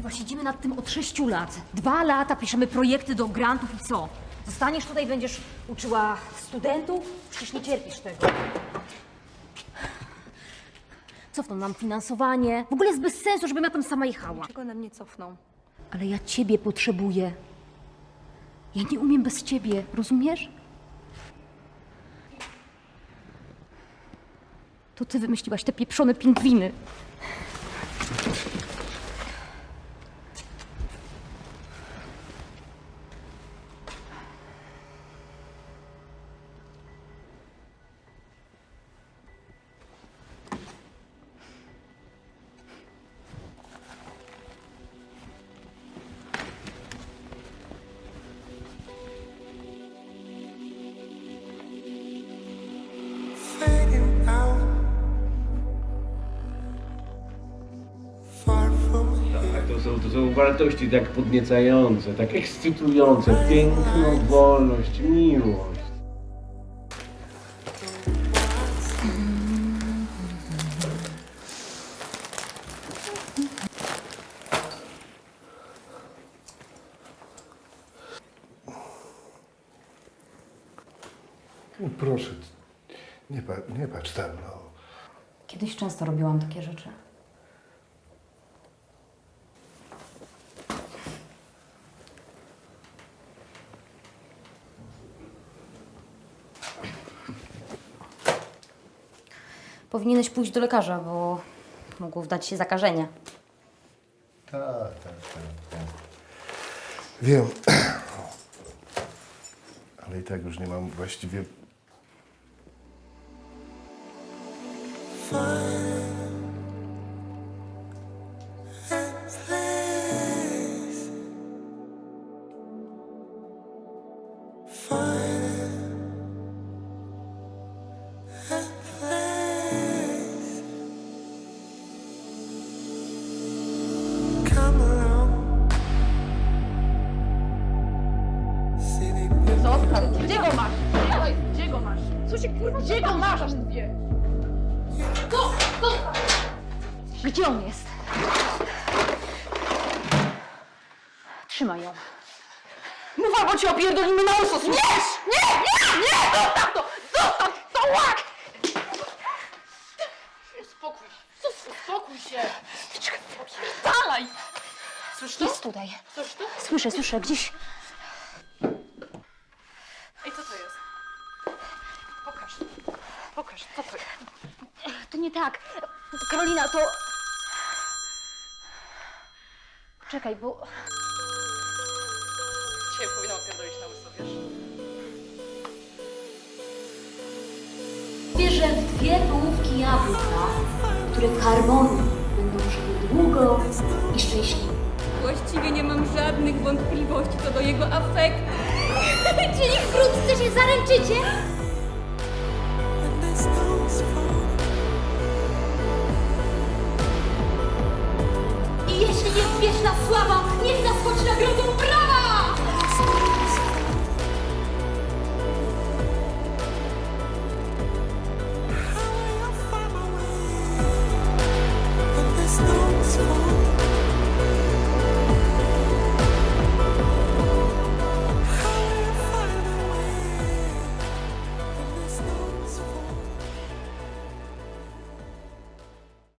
Chyba siedzimy nad tym od sześciu lat. Dwa lata piszemy projekty do grantów i co? Zostaniesz tutaj, będziesz uczyła studentów? Przecież nie cierpisz tego. Cofną nam finansowanie. W ogóle jest bez sensu, żebym ja tam sama jechała. Czego nam nie cofną? Ale ja ciebie potrzebuję. Ja nie umiem bez ciebie, rozumiesz? To ty wymyśliłaś te pieprzone pingwiny. To są, to są wartości tak podniecające, tak ekscytujące. Piękno, wolność, miłość. Proszę, nie, pa, nie patrz tam, no. Kiedyś często robiłam takie rzeczy. Powinieneś pójść do lekarza, bo mogło wdać się zakażenie. Tak, tak, tak, tak. Wiem. Ale i tak już nie mam właściwie... Come Gdzie go masz? Gdzie, go masz? Co się kurwa Gdzie go masz? aż? Gdzie on jest? Trzymaj ją. Mów albo cię opierdolimy na usos! Nie! Nie! Nie! Nie! Zostaw to! Zostaw to! Łak! Uspokój się! Uspokój się! Dalej! Słyszysz to? Jest tutaj. Słyszysz to? Słyszę, słyszę, gdzieś. Ej, co to jest? Pokaż. Pokaż, co to jest? To nie tak. Karolina, to... Czekaj, bo... Dzisiaj powinna opierdolić na łyso, wiesz? Wierzę w dwie połówki jabłka, które w harmonii będą żyły długo i szczęśliwie. Właściwie nie mam żadnych wątpliwości co do jego afektu. Czyli wkrótce się zaręczycie?